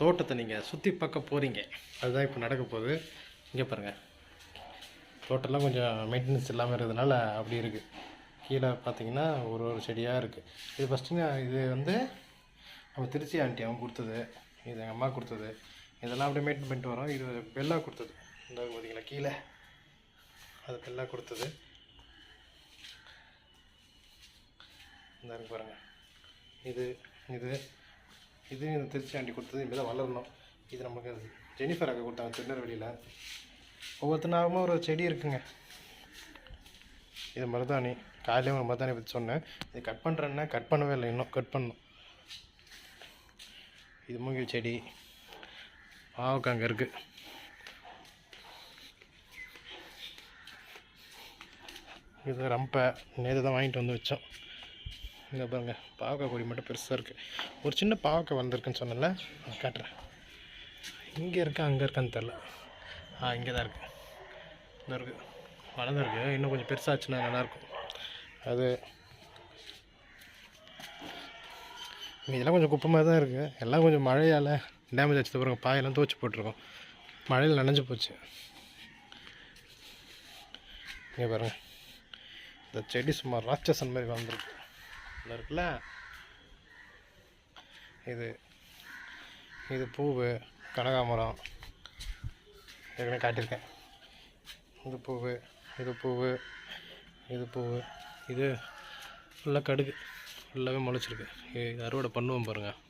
தோட்டத்தை நீங்கள் சுற்றி பார்க்க போகிறீங்க அதுதான் இப்போ நடக்க போகுது. இங்கே பாருங்கள் தோட்டம்லாம் கொஞ்சம் மெயின்டெனன்ஸ் இல்லாமல் இருக்கிறதுனால அப்படி இருக்குது கீழே பார்த்தீங்கன்னா ஒரு ஒரு செடியாக இருக்குது இது ஃபஸ்ட்டுங்க இது வந்து நம்ம திருச்சி ஆண்டி அவன் கொடுத்தது. இது எங்கள் அம்மா கொடுத்தது. இதெல்லாம் அப்படியே மெயின்டைன் பண்ணிட்டு வரோம். இது பெல்லா கொடுத்தது. இந்த பார்த்தீங்களா கீழே. அது பெல்லா கொடுத்தது. இந்த இருக்கு இது இது. இது இந்த திருச்சி ஆண்டி கொடுத்தது இப்படி தான் வளரணும். இது நமக்கு ஜெனிஃபர் அக்கா கொடுத்தாங்க திருநெல்வேலியில். ஒவ்வொருத்தனாகவும் ஒரு செடி இருக்குங்க. இது மருதாணி. காலையில ஒரு மருதாணி பற்றி சொன்னேன். இது கட் பண்ணுறேன்னா கட் பண்ணவே இல்லை இன்னும் கட் பண்ணும் இது மூங்கில் செடி. பாவக்காய் அங்கே இருக்குது இது ரம்பை. நேற்று தான் வாங்கிட்டு வந்து வச்சோம். இங்கே பாருங்க பாவக்காய் கொடி மட்டும் பெருசாக இருக்குது ஒரு சின்ன பாவக்காய் வந்திருக்குன்னு சொன்னேன்ல நான் காட்டுறேன். இங்கே இருக்கா அங்கே இருக்கான்னு தெரில ஆ இங்கே தான் இருக்குது இந்த இருக்குது வளர்ந்துருக்கு இன்னும் கொஞ்சம் பெருசாச்சுன்னா நல்லாயிருக்கும். அது இதெல்லாம் கொஞ்சம் குப்பை மாதிரி தான் இருக்குது எல்லாம் கொஞ்சம் மழையால் டேமேஜ் ஆச்சு பாருங்க பாயெல்லாம் துவச்சி போட்டிருக்கோம். மழையில் நனைஞ்சு போச்சு. இங்கே பாருங்கள் இந்த செடி சும்மா ராட்சசன் மாதிரி வளர்ந்துருக்கு. இதில் இருக்குல்ல? இது இது பூவு கனகாமரம் ஏற்கனவே காட்டியிருக்கேன். இது பூவு இது பூவு இது பூவு இது ஃபுல்லாக கடுகு ஃபுல்லாகவே முளைச்சிருக்கு. இது அறுவடை பண்ணுவோம் பாருங்கள்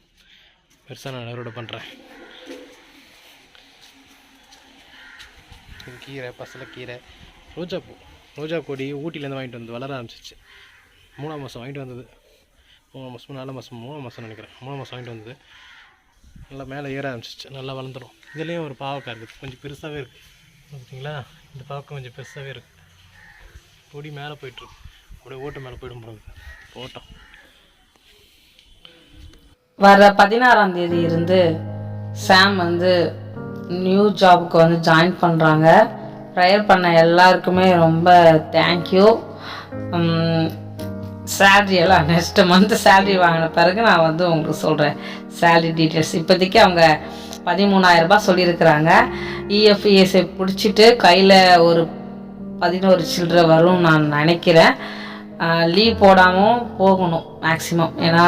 பெருசாக நான் அறுவடை பண்ணுறேன் இது கீரை பசலை கீரை ரோஜாப்பூ ரோஜா கொடி ஊட்டிலேருந்து வாங்கிட்டு வந்து வளர ஆரம்பிச்சிச்சு. மூணாம் மாதம் வாங்கிட்டு வந்தது. மூணு மாதம் நாலு மாதம் மூணு மாதம் நினைக்கிறேன். மூணு மாதம் வாங்கிட்டு வந்தது. நல்லா மேலே ஏற ஆரம்பிச்சிச்சு. நல்லா வளர்ந்துடும் இதுலேயும் ஒரு பாவக்காய் இருக்குது. கொஞ்சம் பெருசாகவே இருக்குது பார்த்தீங்களா இந்த பாவக்காய் கொஞ்சம் பெருசாகவே இருக்குது பொடி மேலே போயிட்டுருக்கு அப்படியே ஓட்டு மேலே போயிடும் போகிறது ஓட்டம். வர பதினாறாம் தேதி இருந்து சாம் வந்து நியூ ஜாபுக்கு வந்து ஜாயின் பண்ணுறாங்க ப்ரேயர் பண்ண எல்லாருக்குமே ரொம்ப தேங்க்யூ சேல்ரி எல்லாம் நெக்ஸ்ட் மந்த் சேல்ரி வாங்கின பிறகு நான் வந்து உங்களுக்கு சொல்கிறேன் சேல்ரி டீட்டெயில்ஸ் இப்போதைக்கு அவங்க பதிமூணாயிரரூபா சொல்லியிருக்கிறாங்க. இஎஃப்இஎஸ்ஐ பிடிச்சிட்டு கையில் ஒரு பதினோரு சில்லற வரும் நான் நினைக்கிறேன். லீவ் போடாமல் போகணும் மேக்ஸிமம் ஏன்னா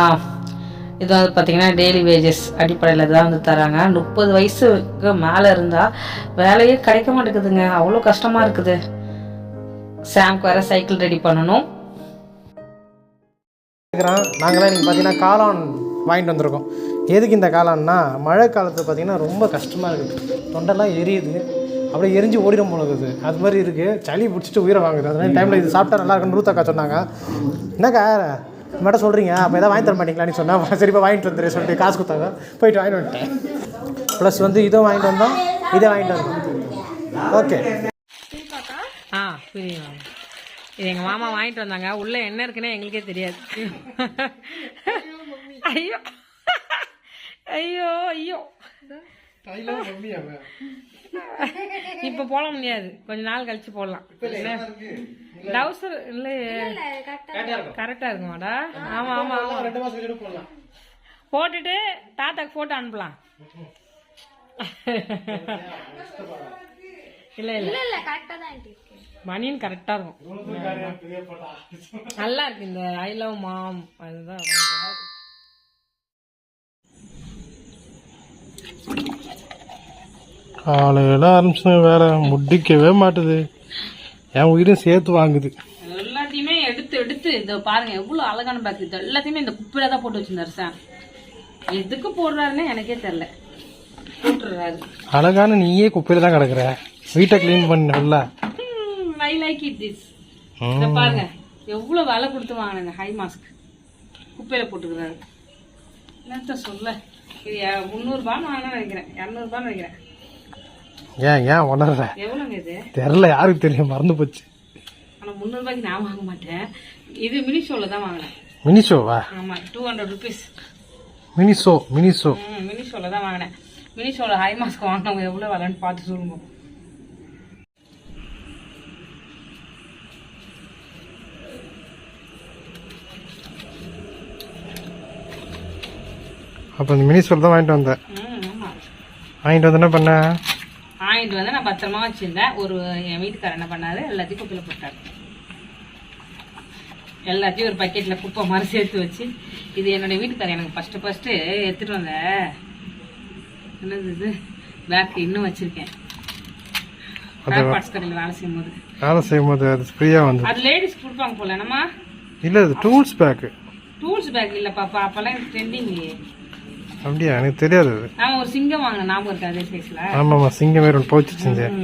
இது வந்து பார்த்திங்கன்னா டெய்லி வேஜஸ் அடிப்படையில் தான் வந்து தராங்க. முப்பது வயசுக்கு மேலே இருந்தால் வேலையே கிடைக்க மாட்டேங்குதுங்க. அவ்வளோ கஷ்டமாக இருக்குது. சாம்க்கு வேறு சைக்கிள் ரெடி பண்ணணும். இருக்கிறான் நாங்களாம் இன்றைக்கி பார்த்தீங்கன்னா காளான் வாங்கிட்டு வந்திருக்கோம். எதுக்கு இந்த காளான்னா மழை காலத்தில் பார்த்தீங்கன்னா ரொம்ப கஷ்டமாக இருக்குது. தொண்டெல்லாம் எரியுது. அப்படியே எரிஞ்சு ஓடிடும் போனது அது மாதிரி இருக்குது சளி பிடிச்சிட்டு உயிரை வாங்குது. அதனால டைமில் இது சாப்பிட்டா நல்லா இருக்குன்னு ரூத்தாக்கா சொன்னாங்க. என்னக்கா மேடம் சொல்கிறீங்க அப்போ எதாவது வாங்கி தர மாட்டீங்களான்னு சொன்னால் சரிப்பா வாங்கிட்டு வந்துரு சொல்லிட்டு காசு கொடுத்தாங்க. போயிட்டு வாங்கிட்டு வந்துட்டேன். ப்ளஸ் வந்து இதுவும் வாங்கிட்டு வந்தோம். இதை வாங்கிட்டு வந்தோம். ஓகே ஆ புரியும் இது எங்கள் மாமா வாங்கிட்டு வந்தாங்க. உள்ளே என்ன இருக்குன்னே எங்களுக்கே தெரியாது. ஐயோ. ஐயோ ஐயோ. இப்போ போட முடியாது. கொஞ்ச நாள் கழிச்சு போடலாம். டவுசர் இல்லையே கரெக்டாக இருக்குமாடா? ஆமாம் ஆமாம் ஆமாம் ரெண்டு மாதம் கழிச்சு போடலாம். போட்டுட்டு தாத்தாக்கு ஃபோட்டோ அனுப்பலாம். இல்லை இல்லை. இல்ல கரெக்டா தான் மணியும் கரெக்டாக இருக்கும். நல்லா இருக்கு இந்த ஐ லவ் மாம் அதுதான் காலையில் ஆரம்பிச்சு வேலை முடிக்கவே மாட்டுது. என் உயிரும் சேர்த்து வாங்குது. எல்லாத்தையுமே எடுத்து எடுத்து இதை பாருங்க எவ்வளவு அழகான பேக் இது எல்லாத்தையுமே இந்த குப்பையில தான் போட்டு வச்சிருந்தாரு சார் எதுக்கு போடுறாருன்னு எனக்கே தெரியல. போட்டுறாரு அழகான நீயே குப்பையில் தான் கிடக்குற. வீட்டை க்ளீன் பண்ணல லைக் இட் திஸ் இதை பாருங்க. எவ்வளவு விலை கொடுத்து வாங்கினாங்க ஹை மாஸ்க் குப்பையில போட்டுக்கிறாரு. என்னத்த சொல்ல? இது முந்நூறுபான்னு வாங்கினா நினைக்கிறேன். இரநூறுபான்னு நினைக்கிறேன். ஏன் ஏன் உணர்ற? எவ்வளோங்க இது? தெரில யாருக்கு தெரியும் மறந்து போச்சு. ஆனால் முந்நூறுபாய்க்கு நான் வாங்க மாட்டேன். இது மினி ஷோவில் தான் வாங்கினேன். மினிஷோவா ஆமாம் two hundred rupees Miniso Miniso ம் மினி ஷோவில் தான் வாங்கினேன். மினி ஷோவில் ஹை மாஸ்க் வாங்கினவங்க எவ்வளோ விலைன்னு பார்த்து சொல்லுங்க. அப்போ இந்த மினிஷோவில் தான் வாங்கிட்டு வந்தேன். வாங்கிட்டு வந்து என்ன பண்ண? வாங்கிட்டு வந்து நான் பத்திரமா வச்சிருந்தேன். ஒரு என் வீட்டுக்காரர் என்ன பண்ணாரு? எல்லாத்தையும் குப்பையில் போட்டாரு. எல்லாத்தையும் ஒரு பக்கெட்டில் குப்பை மாதிரி சேர்த்து வச்சு இது என்னுடைய வீட்டுக்காரர் எனக்கு ஃபஸ்ட்டு ஃபஸ்ட்டு எடுத்துகிட்டு வந்த. என்னது இது? பேக் இன்னும் வச்சுருக்கேன். கடையில் வேலை வேலை செய்யும் போது அது ஃப்ரீயாக வந்து அது லேடிஸ் கொடுப்பாங்க போல என்னம்மா? இல்லை அது டூல்ஸ் பேக்கு டூல்ஸ் பேக் இல்லை பாப்பா அப்போல்லாம் ட்ரெண்டிங் அப்படியா? எனக்கு தெரியாது அது. நான் ஒரு சிங்கம் வாங்கினேன் ஞாபகம் இருக்கு அதே சைஸில் ஆமாம்மா சிங்கம் வேறு போச்சு செஞ்சேன்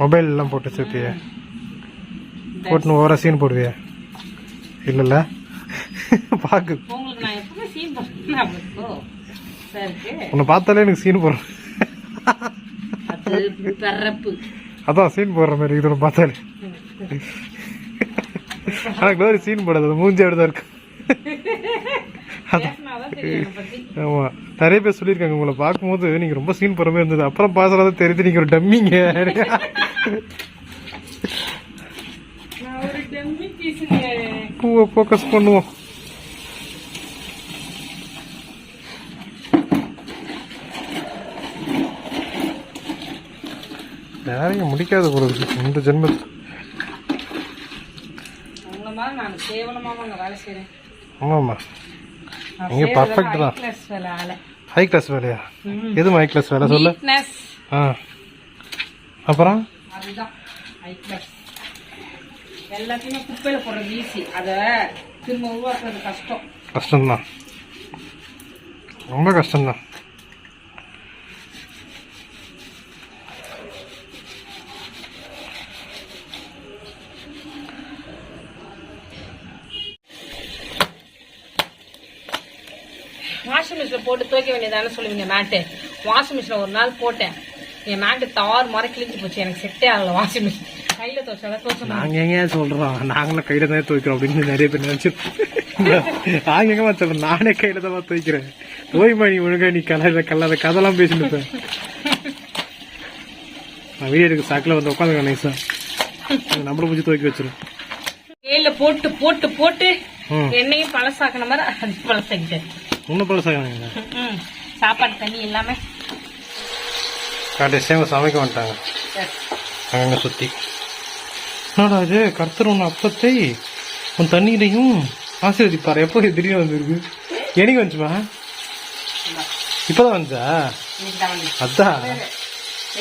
மொபைல் எல்லாம் போட்டு வச்சிருப்பிய போட்டுன்னு ஓவரா சீன் போடுவியா. இல்லைல்ல. பாக்கு. உங்களுக்கு நான் எப்பவுமே சீன் பண்ணேன் ஞாபகம் சரி உன்னை பார்த்தாலே எனக்கு சீன் போடுறேன் அதான் சீன் போடுற மாதிரி இது ஒன்று பார்த்தாலே. ஆனால் க்ளோரி சீன் போடாது. மூஞ்சி அப்படிதான் இருக்கு. பேசினாதான் ஆமா. நிறைய பேர் சொல்லியிருக்காங்க உங்களை பார்க்கும்போது நீங்க ரொம்ப சீன் போற மாதிரி இருந்தது. அப்புறம் பாசுறத தெரியுது நீங்க ஒரு டம்மிங்க நான் ஒரு டம்மி பீஸுங்க பூவை ஃபோக்கஸ் பண்ணுவோம். யாரையும் முடிக்காத போல இருக்கு இந்த ஜென்மத்து. உங்களை மாதிரி நான் கேவலமாக அங்கே வேலை செய்கிறேன் ஆமாம்மா. நீங்க perfect தான். ஹை கிளாஸ் வேலையா? எது ஹை கிளாஸ் வேலை சொல்லு? ஆ. அப்புறம்? எல்லாத்தையுமே குப்பையில் போடுறது ஈஸி அதை திரும்ப உருவாக்குறது கஷ்டம். கஷ்டம்தான். ரொம்ப கஷ்டம்தான். வாஷிங் மிஷினில் போட்டு துவைக்க வேண்டியதானே சொல்லுவீங்க மேட்டு. வாஷிங் மிஷினில் ஒரு நாள் போட்டேன். என் மேட்டு தார் மாதிரி கிழிஞ்சு போச்சு. எனக்கு செட்டே ஆகல வாஷிங் மிஷின் கையில் துவைச்ச நாங்க எங்க சொல்றோம்? நாங்களும் கையில தான் துவைக்கிறோம் அப்படின்னு நிறைய பேர் நினைச்சு நாங்க எங்க சொல்றோம்? நானே கையில தான் துவைக்கிறேன். துவைமா நீ ஒழுங்கா நீ கலர கல்லாத கதெல்லாம் பேசிட்டு நான் வீடியோ எடுக்க சாக்கில் வந்து உட்காந்து நைஸா நம்மள முடிச்சு துவைக்க வச்சிரும். கையில போட்டு போட்டு போட்டு ம். எண்ணெயும் பழசாக்கின மாதிரி அது பழசாக்கிட்டேன். இன்னும் பழசாங்க ம் சாப்பாடு தண்ணி எல்லாமே. கடைசியாக சமைக்க வந்துட்டாங்க அங்கே சுற்றி என்னடா இது? கர்த்தர் உன் அப்பத்தை உன் தண்ணீரையும் ஆசீர்வதிப்பார்? எப்போ திடீர்னு வந்திருக்கு? எனக்கு வந்துச்சுமா? இப்போதான் வந்துச்சா அதான்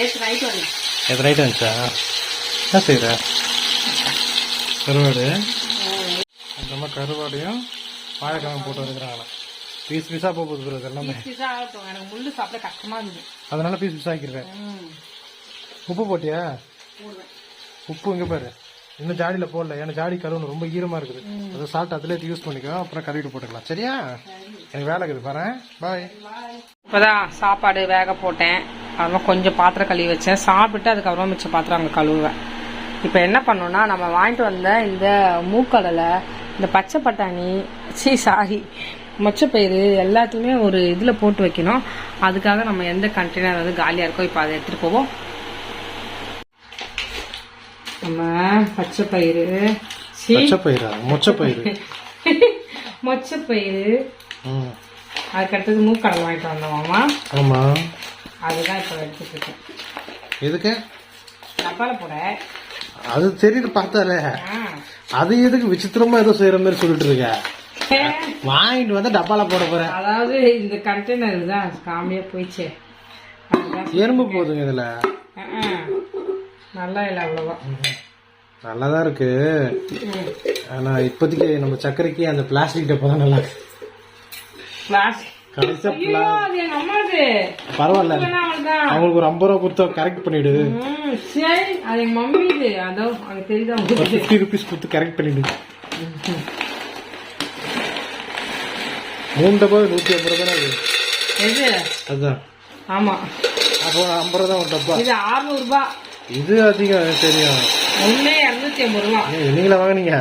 எத்தனை நைட்டு வந்துச்சா? என்ன செய்கிற கருவாடு. அந்த மாதிரி கருவாடையும் வாழைக்கிழங்கு போட்டு வந்துக்கிறாங்களா பீஸ் பீஸாக போக போகுது எல்லாமே பீஸா ஆகட்டும். எனக்கு முள்ளு சாப்பிட கஷ்டமா இருந்தது. அதனால பீஸ் பீஸ் ஆக்கிருக்கேன் ம். உப்பு போட்டியா? உப்பு இங்க பாரு. இன்னும் ஜாடியில போடல. ஏன்னா ஜாடி கருவணும். ரொம்ப ஈரமா இருக்குது. அதை சால்ட் அதுல யூஸ் பண்ணிக்கோ. அப்புறம் கழுவிட்டு போட்டுக்கலாம். சரியா? எனக்கு வேலை இருக்குது. பாரு பாய் இப்போதான் சாப்பாடு வேக போட்டேன். அப்புறம் கொஞ்சம் பாத்திரம் கழுவி வச்சேன். சாப்பிட்டு அதுக்கப்புறம் மிச்ச பாத்திரம் அங்கே கழுவுவேன். இப்போ என்ன பண்ணோம்னா நம்ம வாங்கிட்டு வந்த இந்த மூக்கடலை இந்த பச்சை பட்டாணி சீ சாரி மொச்சப்பயிறு எல்லாத்தையுமே ஒரு இதில் போட்டு வைக்கணும். அதுக்காக நம்ம எந்த கண்டெய்னர் வந்து காலியாக இருக்கோ இப்போ அதை எடுத்துகிட்டு போவோம். நம்ம பச்சை பயிறு சீ. பச்சை பயிரா மொச்சை பயிறு மொச்சப்பயிறு. ம். அதுக்கடுத்தது மூக்கடலை வாங்கிட்டு வந்தோமாமா ஆமா. அதுதான் இப்போ எடுத்துட்டு இருக்கேன். எதுக்கு? டப்பால போட. அது தெரியுது பார்த்தாலே. அது எதுக்கு விசித்திரமா ஏதோ செய்யற மாதிரி சொல்லிட்டு இருக்க? வாங்கிட்டு வந்து டப்பால போட போறேன். அதாவது இந்த கண்டெய்னர் தான் காமியா போயிடுச்சு. எறும்பு போகுதுங்க இதுல. நல்லா இல்லை அவ்வளோவா. நல்லாதான் இருக்கு. ஆனா இப்போதைக்கு நம்ம சர்க்கரைக்கு அந்த பிளாஸ்டிக் டப்பா தான் நல்லா இருக்கு. பரவாயில்ல. அவங்களுக்கு ஒரு ஐம்பது ரூபா கொடுத்தா கரெக்ட் பண்ணிடு. சரி. அது எங்க மம்மி அதோ அங்க தெரியுதா ஃபிஃப்டி ருபீஸ் கொடுத்து கரெக்ட் பண்ணிடு. மூணு டப்பா நூற்றி ஐம்பது ரூபா தானே எது? அதுதான். ஆமா. அப்போ ஐம்பது ரூபா தான் ஒரு டப்பா. இது 600 ரூபாய் இது அதிகம் தெரியும். ஒண்ணே இரநூத்தி ஐம்பது ரூபா நீங்களா வாங்குனீங்க?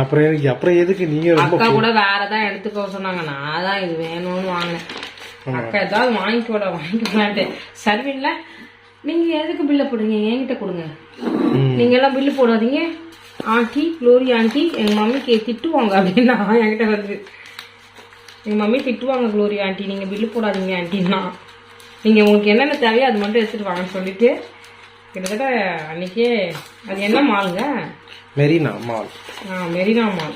அப்புறம் எனக்கு அப்புறம் எதுக்கு? நீங்க ரொம்ப அக்கா கூட வேற தான் எடுத்துக்கோ சொன்னாங்க. நான் தான் இது வேணும்னு வாங்கினேன். அக்கா ஏதாவது வாங்கிக்கோட வாங்கிக்கலான்ட்டு சர்வீன்ல நீங்க எதுக்கு பில்ல போடுங்க என்கிட்ட கொடுங்க. நீங்க எல்லாம் பில்லு போடாதீங்க. ஆண்டி குளோரி ஆண்டி எங்க மம்மிக்கு திட்டுவாங்க அப்படின்னா என்கிட்ட வந்து எங்க மம்மி திட்டுவாங்க குளோரி ஆண்டி நீங்க பில்லு போடாதீங்க ஆண்டின்னா. நீங்கள் உங்களுக்கு என்னென்ன தேவையோ அது மட்டும் எடுத்துகிட்டு வாங்கன்னு சொல்லிட்டு கிட்டத்தட்ட அன்னைக்கே அது என்ன மாலுங்க? மெரினா மால். ஆ மெரினா மால்.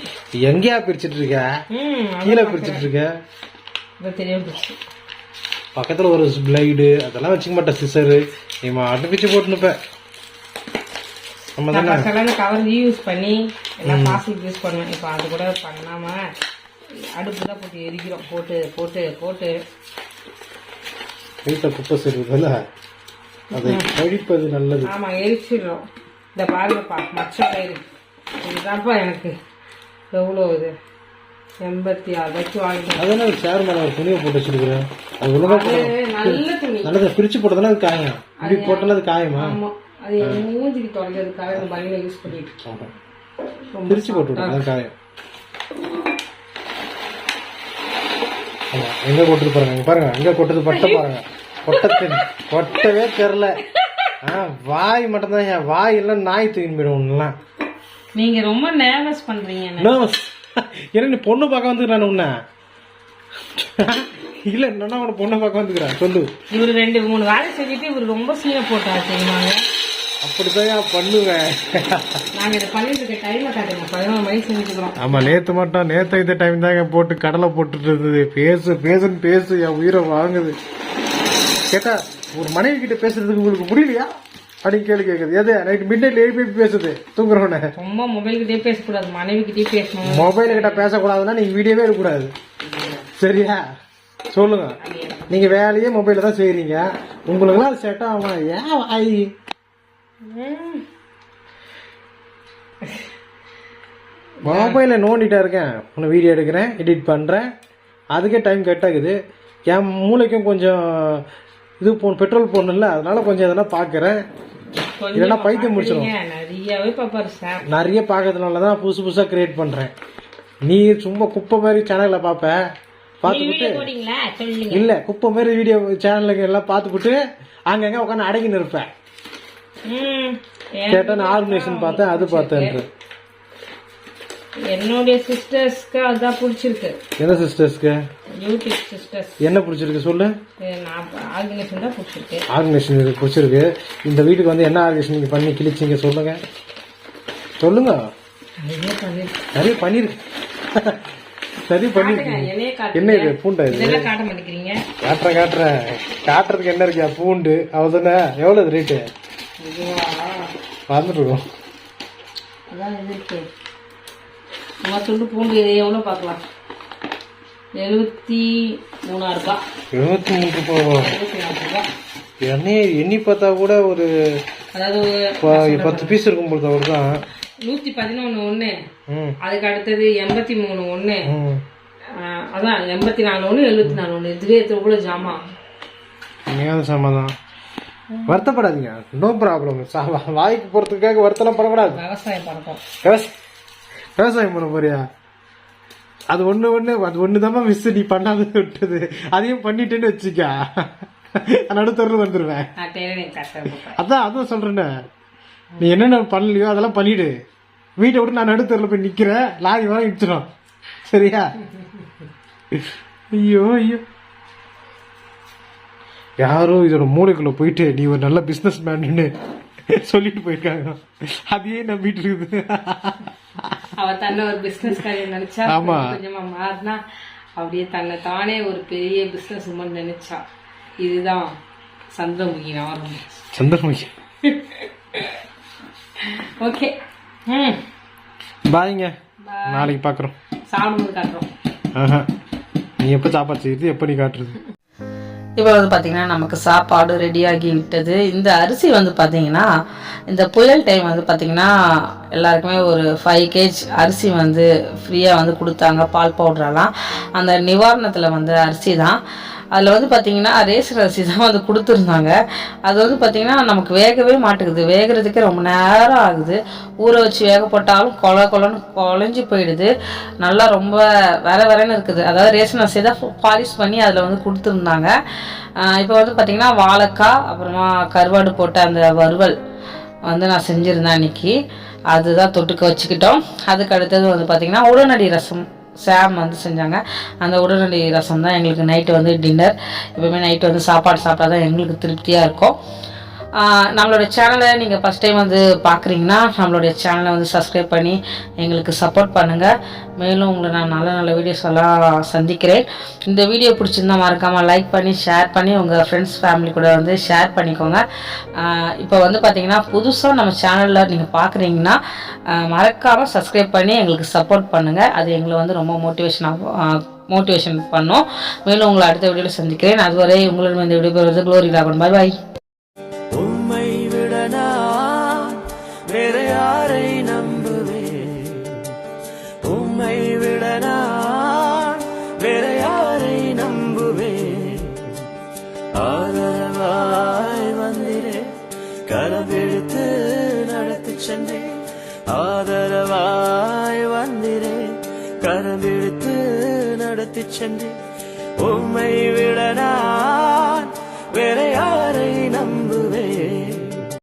எங்கேயா பிரிச்சுட்டு இருக்க? ம் கீழே பிரிச்சுட்டு இருக்க? தெரியாம போச்சு. பக்கத்துல ஒரு பிளைடு அதெல்லாம் வச்சுக்க மாட்டேன் சிசரு நீ மாட்டு பிச்சு போட்டுனுப்ப நம்ம தானே? கவர் ரீயூஸ் பண்ணி எல்லாம் பிளாஸ்டிக் யூஸ் பண்ணுவேன். இப்போ அது கூட பண்ணாமல் அடுப்பு தான் போட்டு எரிக்கிறோம். போட்டு போட்டு போட்டு. வீட்டை குப்பை செல்வதில்ல அதை கழிப்பது நல்லது. ஆமாம் எரிச்சிடுறோம். இந்த பாருங்கப்பா மச்ச பயிர் இதுதான்ப்பா எனக்கு எவ்வளோ இது? எண்பத்தி ஆறு லட்சம் வாங்கிட்டேன். அதனால சேர் மேல ஒரு துணியை போட்டு வச்சிருக்கிறேன்? அது அது நல்ல துணி. நல்லதை பிரிச்சு போட்டதானே அது காயம். இப்படி போட்டாலும் அது காயமா? ஆமாம் அது மூஞ்சிக்கு தொடங்கிறதுக்காக இந்த பனியில் யூஸ் பண்ணிட்டு பிரிச்சு போட்டு விடு, அதான் காயம். ஆமா எங்க கொட்டுது பாருங்க இங்க பாருங்க எங்க கொட்டுது பட்ட பாருங்க. கொட்டத்து கொட்டவே தெரில. ஆ வாய் மட்டும்தான் என் வாய் எல்லாம் நாய் தூக்கி போயிடும் ஒன்றுலாம் நீங்க ரொம்ப நேர்வஸ் பண்றீங்க என்ன. நர்வஸ் ஏன்னா நீ பொண்ணு பார்க்க வந்துக்கிறான் உன்ன? இல்ல என்னன்னா உன பொண்ணை பார்க்க வந்துக்கிறான். சொல்லு. இவரு ரெண்டு மூணு வேலை செஞ்சுட்டு இவர் ரொம்ப சீனை போட்டாரு தெரியுமாங்க அப்படித்தான் ஏன் பண்ணுவேன்? நாங்க இதை பண்ணிட்டு இருக்க டைமை காட்டுங்க. பதினோரு மணி செஞ்சுக்கிறோம். ஆமா நேத்து மட்டும் நேத்து இந்த டைம் தாங்க போட்டு கடலை போட்டுட்டு இருந்தது. பேசு பேசுன்னு பேசு என் உயிரை வாங்குது. கேட்டா ஒரு மனைவி கிட்ட பேசுறதுக்கு உங்களுக்கு முடியலையா? அப்படின்னு கேள்வி கேக்குது. எது? நைட் மிட் நைட்ல எழுப்பி பேசுது. தூங்குறவன. ரொம்ப மொபைல் கிட்டே பேசக்கூடாது. மனைவி கிட்டே பேசணும். மொபைல் கிட்ட பேசக்கூடாதுன்னா நீங்க வீடியோவே இருக்கக்கூடாது சரியா? சொல்லுங்க. நீங்க வேலையே மொபைல்ல தான் செய்றீங்க. உங்களுக்குலாம் அது செட் ஆகும்? ஏன் ம். மொபைலில் நோண்டிட்டா இருக்கேன். உன்னை வீடியோ எடுக்கிறேன் எடிட் பண்ணுறேன் அதுக்கே டைம் கட் ஆகுது. என் மூளைக்கும் கொஞ்சம் இது போ பெட்ரோல் போடணும்ல அதனால கொஞ்சம் இதெல்லாம் பார்க்குறேன் இல்லைன்னா பைத்தியம் முடிச்சிடும் நிறையவே நிறைய பார்க்கறதுனால தான் புதுசு புதுசாக கிரியேட் பண்ணுறேன் நீ சும்மா குப்பை மாதிரி சேனலில் பார்ப்ப பார்த்துக்கிட்டு இல்லை குப்பை மாதிரி வீடியோ சேனலுக்கு எல்லாம் பார்த்துக்கிட்டு அங்கங்கே உட்காந்து அடங்கி நிற்பேன். ம். கேட்டால் நான் ஆர்கனைசேஷன் பார்த்தேன் அது பார்த்தேன் என்னுடைய சிஸ்டர்ஸ்க்கு அதான் பிடிச்சிருக்கு. என்ன சிஸ்டர்ஸ்க்கு யூடியூப் சிஸ்டர்ஸ் என்ன பிடிச்சிருக்கு சொல்லு? நான் ஆர்கனைசேஷன் தான் பிடிச்சிருக்கு. ஆர்கனைசேஷன் பிடிச்சிருக்கு. இந்த வீட்டுக்கு வந்து என்ன ஆர்கனைசேஷன் நீங்கள் பண்ணி கிழிச்சிங்க சொல்லுங்க. சொல்லுங்க. நிறைய பண்ணிருக்கு. சரி பண்ணிருக்கீங்க காட்டு என்ன இது பூண்டா இது? காட்ட மாட்டேங்கிறீங்க. காட்டுறேன் காட்டுறேன். காட்டுறதுக்கு என்ன இருக்கியா பூண்டு? அவ்வளோதானே எவ்வளோ இது ரேட்டு மறந்துட்டு அதான் இது இருக்கு. நம்ம துண்டு பூண்டு இது எவ்வளோ பார்க்கலாம். எழுபத்தி மூணு ரூபாய் எழுபத்தி நாலு ரூபாய் எண்ணெய் எண்ணி பார்த்தா கூட ஒரு அதாவது பத்து பீஸ் இருக்கும் பொழுது அவ்வளோ தான் நூற்றி பதினொன்று ஒன்று ம். அதுக்கு அடுத்தது எண்பத்தி மூணு ஒன்று அதான் எண்பத்தி நாலு ஒன்று எழுபத்தி நாலு ஒன்று இதுவே எவ்வளோ ஜாமான் உண்மையான சமாதான் வருத்தப்படாதீங்க. நோ ப்ராப்ளம் வாய்க்கு போகிறதுக்காக வருத்தலாம் படக்கூடாது. விவசாய பழக்கம் விவசாயம் விவசாயம் பண்ண போறியா? அது ஒண்ணு ஒண்ணு அது ஒன்று தான் மிஸ் நீ பண்ணாத விட்டது. அதையும் பண்ணிட்டேன்னு வச்சுக்க. நடுத்தரில் வந்துடுவேன் அதான் அதான் சொல்றேனே. நீ என்னென்ன பண்ணலையோ அதெல்லாம் பண்ணிடு. வீட்டை விட்டு நான் நடுத்தரில் போய் நிக்கிறேன். லாரி வாங்கி இடிச்சிடும் சரியா? ஐயோ ஐயோ. யாரோ இதோட மூளைக்குள்ள போயிட்டு நீ ஒரு நல்ல பிசினஸ் மேன்னு சொல்லிட்டு போயிருக்காங்க. அதையே நம்பிட்டு இருக்குது. அவ தன்னை ஒரு பிசினஸ் காரியம் நினைச்சா ஆமா. கொஞ்சம் மாறினா அப்படியே தன்னை தானே ஒரு பெரிய பிசினஸ் உமன் நினைச்சா. இதுதான் சந்திரமுகி நார்மல் சந்திரமுகி. ஓகே. ம். பாய்ங்க. நாளைக்கு பார்க்குறோம் சாப்பிடும்போது காட்டுறோம். நீ எப்போ சாப்பாடு செய்யுது எப்போ நீ காட்டுறது? இப்போ வந்து பார்த்திங்கன்னா நமக்கு சாப்பாடு ரெடியாகி விட்டது. இந்த அரிசி வந்து பார்த்திங்கன்னா இந்த புயல் டைம் வந்து பார்த்திங்கன்னா எல்லாருக்குமே ஒரு ஃபைவ் கேஜ் அரிசி வந்து ஃப்ரீயாக வந்து கொடுத்தாங்க பால் பவுடரெல்லாம் அந்த நிவாரணத்தில் வந்து அரிசி தான். அதில் வந்து பார்த்திங்கன்னா ரேஷன் அரிசி தான் வந்து கொடுத்துருந்தாங்க. அது வந்து பார்த்திங்கன்னா நமக்கு வேகவே மாட்டேங்குது. வேகிறதுக்கே ரொம்ப நேரம் ஆகுது. ஊற வச்சு வேக போட்டாலும் கொல கொலன்னு குழஞ்சி போயிடுது. நல்லா ரொம்ப வேற வேறன்னு இருக்குது. அதாவது ரேஷன் அரிசி தான் பாலிஷ் பண்ணி அதில் வந்து கொடுத்துருந்தாங்க. இப்போ வந்து பார்த்திங்கன்னா வாழைக்காய் அப்புறமா கருவாடு போட்ட அந்த வறுவல் வந்து நான் செஞ்சுருந்தேன் அன்னைக்கு. அதுதான் தொட்டுக்க வச்சுக்கிட்டோம். அதுக்கு அடுத்தது வந்து பார்த்திங்கன்னா உடனடி ரசம். சாம் வந்து செஞ்சாங்க. அந்த உடனடி ரசம் தான் எங்களுக்கு நைட்டு வந்து டின்னர் எப்பவுமே நைட்டு வந்து சாப்பாடு சாப்பிட்டா தான் எங்களுக்கு திருப்தியாக இருக்கும். நம்மளோட சேனலை நீங்கள் ஃபஸ்ட் டைம் வந்து பார்க்குறீங்கன்னா நம்மளுடைய சேனலை வந்து சப்ஸ்கிரைப் பண்ணி எங்களுக்கு சப்போர்ட் பண்ணுங்கள் மேலும் உங்களை நான் நல்ல நல்ல வீடியோஸ் எல்லாம் சந்திக்கிறேன். இந்த வீடியோ பிடிச்சிருந்தா மறக்காமல் லைக் பண்ணி ஷேர் பண்ணி உங்கள் ஃப்ரெண்ட்ஸ் ஃபேமிலி கூட வந்து ஷேர் பண்ணிக்கோங்க. இப்போ வந்து பார்த்தீங்கன்னா புதுசாக நம்ம சேனலில் நீங்கள் பார்க்குறீங்கன்னா மறக்காமல் சப்ஸ்கிரைப் பண்ணி எங்களுக்கு சப்போர்ட் பண்ணுங்கள் அது எங்களை வந்து ரொம்ப மோட்டிவேஷனாக மோட்டிவேஷன் பண்ணோம். மேலும் உங்களை அடுத்த வீடியோவில் சந்திக்கிறேன். அதுவரை உங்களிடம் இந்த வந்து க்ளோரி லாகன் பாய் பாய் சென்று உம்மை விட நான்